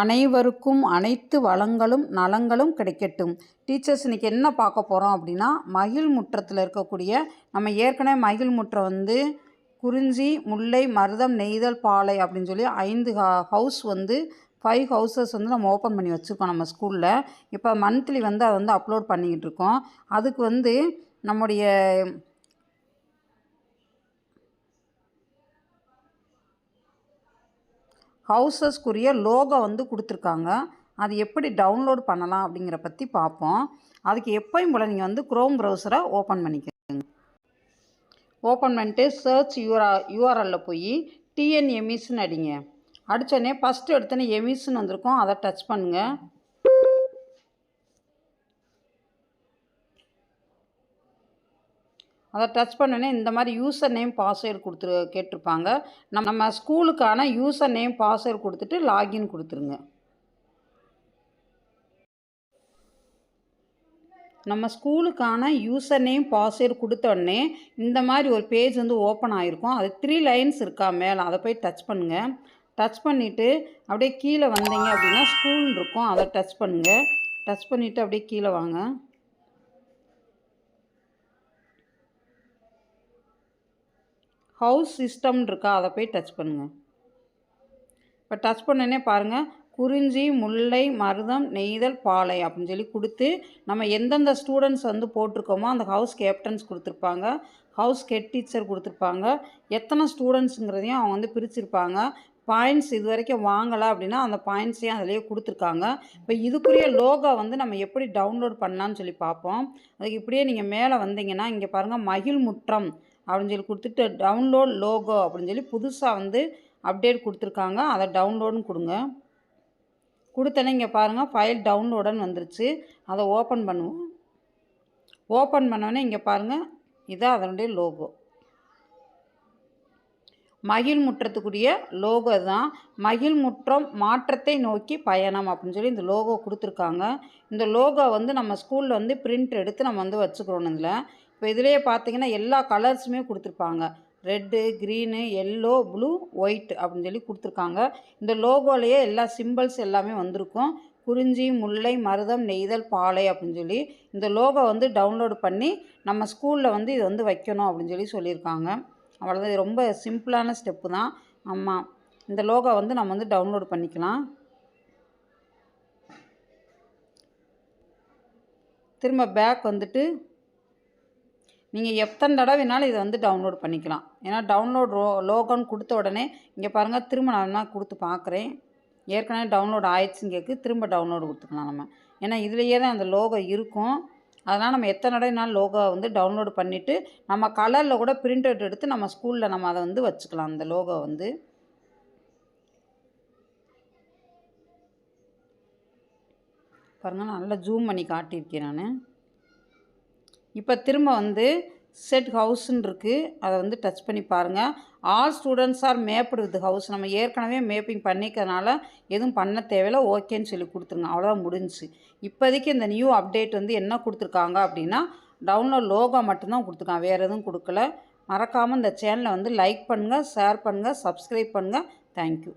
அனைவருக்கும் அனைத்து வளங்களும் நலங்களும் கிடைக்கட்டும். டீச்சர்ஸ் இன்றைக்கி என்ன பார்க்க போகிறோம் அப்படின்னா மகிழ் முற்றத்தில் இருக்கக்கூடிய நம்ம ஏற்கனவே மகிழ் முற்றம் வந்து குறிஞ்சி முல்லை மருதம் நெய்தல் பாலை அப்படின்னு சொல்லி ஐந்து ஹவுஸ் வந்து ஃபைவ் ஹவுசஸ் வந்து நம்ம ஓப்பன் பண்ணி வச்சுருக்கோம் நம்ம ஸ்கூலில் இப்போ மந்த்லி வந்து அதை வந்து அப்லோட் பண்ணிக்கிட்டு இருக்கோம். அதுக்கு வந்து நம்முடைய ஹவுசஸ்க்குரிய லோகோ வந்து கொடுத்துருக்காங்க. அது எப்படி டவுன்லோட் பண்ணலாம் அப்படிங்கிற பற்றி பார்ப்போம் அதுக்கு எப்போயும் போல் நீங்கள் வந்து க்ரோம் ப்ரௌசரை ஓப்பன் பண்ணிக்கோங்க. ஓப்பன் பண்ணிட்டு சர்ச் யூஆர் யூஆர்எல்லில் போய் டிஎன்எம்இஸ்ன்னு அடிங்க. அடித்தோடனே ஃபஸ்ட்டு எடுத்தோன்னே எமிஸ்ன்னு வந்திருக்கும். அதை டச் பண்ணுங்கள் அதை டச் பண்ணோன்னே இந்த மாதிரி யூசர் நேம் பாஸ்வேர்டு கொடுத்துரு கேட்டிருப்பாங்க. நம்ம நம்ம ஸ்கூலுக்கான யூசர் நேம் பாஸ்வேர்டு கொடுத்துட்டு லாகின் கொடுத்துருங்க. நம்ம ஸ்கூலுக்கான யூசர் நேம் பாஸ்வேர்டு கொடுத்தோடனே இந்த மாதிரி ஒரு பேஜ் வந்து ஓப்பன் ஆகிருக்கும் அது த்ரீ லைன்ஸ் இருக்கா மேலே அதை போய் டச் பண்ணுங்கள் டச் பண்ணிவிட்டு அப்படியே கீழே வந்தீங்க அப்படின்னா ஸ்கூல் இருக்கும். அதை டச் பண்ணுங்கள் டச் பண்ணிவிட்டு அப்படியே கீழே வாங்க. ஹவுஸ் சிஸ்டம் இருக்கா அதை போய் டச் பண்ணுங்கள் இப்போ டச் பண்ணனே பாருங்கள் குறிஞ்சி முல்லை மருதம் நெய்தல் பாலை அப்படின்னு சொல்லி கொடுத்து நம்ம எந்தெந்த ஸ்டூடெண்ட்ஸ் வந்து போட்டிருக்கோமோ அந்த ஹவுஸ் கேப்டன்ஸ் கொடுத்துருப்பாங்க ஹவுஸ் ஹெட் டீச்சர் கொடுத்துருப்பாங்க எத்தனை ஸ்டூடெண்ட்ஸுங்கிறதையும் அவங்க வந்து பிரிச்சிருப்பாங்க. பாயிண்ட்ஸ் இது வரைக்கும் வாங்கலை அப்படின்னா அந்த பாயிண்ட்ஸையும் அதிலேயே கொடுத்துருக்காங்க. இப்போ இதுக்குரிய லோகோ வந்து நம்ம எப்படி டவுன்லோட் பண்ணலான்னு சொல்லி பார்ப்போம். அதுக்கு இப்படியே நீங்கள் மேலே வந்தீங்கன்னா இங்கே பாருங்கள் மகிழ் முற்றம் அப்படின்னு சொல்லி கொடுத்துட்டு டவுன்லோட் லோகோ அப்படின்னு சொல்லி புதுசாக வந்து அப்டேட் கொடுத்துருக்காங்க. அதை டவுன்லோடுன்னு கொடுங்க. கொடுத்தனே இங்கே பாருங்கள் ஃபைல் டவுன்லோடுன்னு வந்துருச்சு. அதை ஓப்பன் பண்ணுவோம். ஓப்பன் பண்ணோடனே இங்கே பாருங்கள் இதான் அதனுடைய லோகோ மகிழ் முற்றத்துக்குரிய லோகோ தான் மகிழ் முற்றம் மாற்றத்தை நோக்கி பயணம் அப்படின்னு சொல்லி இந்த லோகோ கொடுத்துருக்காங்க. இந்த லோகோ வந்து நம்ம ஸ்கூலில் வந்து பிரிண்ட் எடுத்து நம்ம வந்து வச்சுக்கிறோம் இதில். இப்போ இதிலேயே பார்த்தீங்கன்னா எல்லா கலர்ஸுமே கொடுத்துருப்பாங்க. Red green yellow blue white அப்படின்னு சொல்லி கொடுத்துருக்காங்க. இந்த லோகோலேயே எல்லா சிம்பிள்ஸ் எல்லாமே வந்திருக்கும். குறிஞ்சி முல்லை மருதம் நெய்தல் பாலை அப்படின்னு சொல்லி இந்த லோகோ வந்து டவுன்லோடு பண்ணி நம்ம ஸ்கூலில் வந்து இது வந்து வைக்கணும் அப்படின்னு சொல்லி சொல்லியிருக்காங்க. அவ்வளோதான் ரொம்ப சிம்பிளான ஸ்டெப்பு தான். ஆமாம் இந்த லோகோ வந்து நம்ம வந்து டவுன்லோட் பண்ணிக்கலாம். திரும்ப பேக் வந்துட்டு நீங்கள் எத்தனை தடவை வேணாலும் இதை வந்து டவுன்லோட் பண்ணிக்கலாம். ஏன்னா டவுன்லோட் ரோ லோகோன்னு கொடுத்த உடனே இங்கே பாருங்கள் திரும்ப நான் கொடுத்து பார்க்குறேன். ஏற்கனவே டவுன்லோட் ஆயிடுச்சுன்னு கேட்கு திரும்ப டவுன்லோடு கொடுத்துக்கலாம் நம்ம. ஏன்னா இதுலேயே தான் அந்த லோகோ இருக்கும். அதனால் நம்ம எத்தனை தடவைனாலும் லோகோ வந்து டவுன்லோடு பண்ணிவிட்டு நம்ம கலரில் கூட பிரிண்ட் அவுட் எடுத்து நம்ம ஸ்கூலில் நம்ம அதை வந்து வச்சுக்கலாம் அந்த லோகோ வந்து. பாருங்கள் நல்லா ஜூம் பண்ணி காட்டியிருக்கேன் நான். இப்போ திரும்ப வந்து செட் ஹவுஸ்ன்னு இருக்குது அதை வந்து டச் பண்ணி பாருங்கள் all students are mapped with house நம்ம ஏற்கனவே மேப்பிங் பண்ணிக்கிறதுனால எதுவும் பண்ண தேவையில்ல. ஓகேன்னு சொல்லி கொடுத்துருங்க. அவ்வளோதான் முடிஞ்சுச்சு. இப்போதைக்கு இந்த நியூ அப்டேட் வந்து என்ன கொடுத்துருக்காங்க அப்படின்னா டவுன்லோட் லோகோ மட்டும்தான் கொடுத்துருக்காங்க. வேறு எதுவும் கொடுக்கல. மறக்காமல் இந்த சேனலை வந்து லைக் பண்ணுங்கள் ஷேர் பண்ணுங்கள் சப்ஸ்கிரைப் பண்ணுங்கள் தேங்க்யூ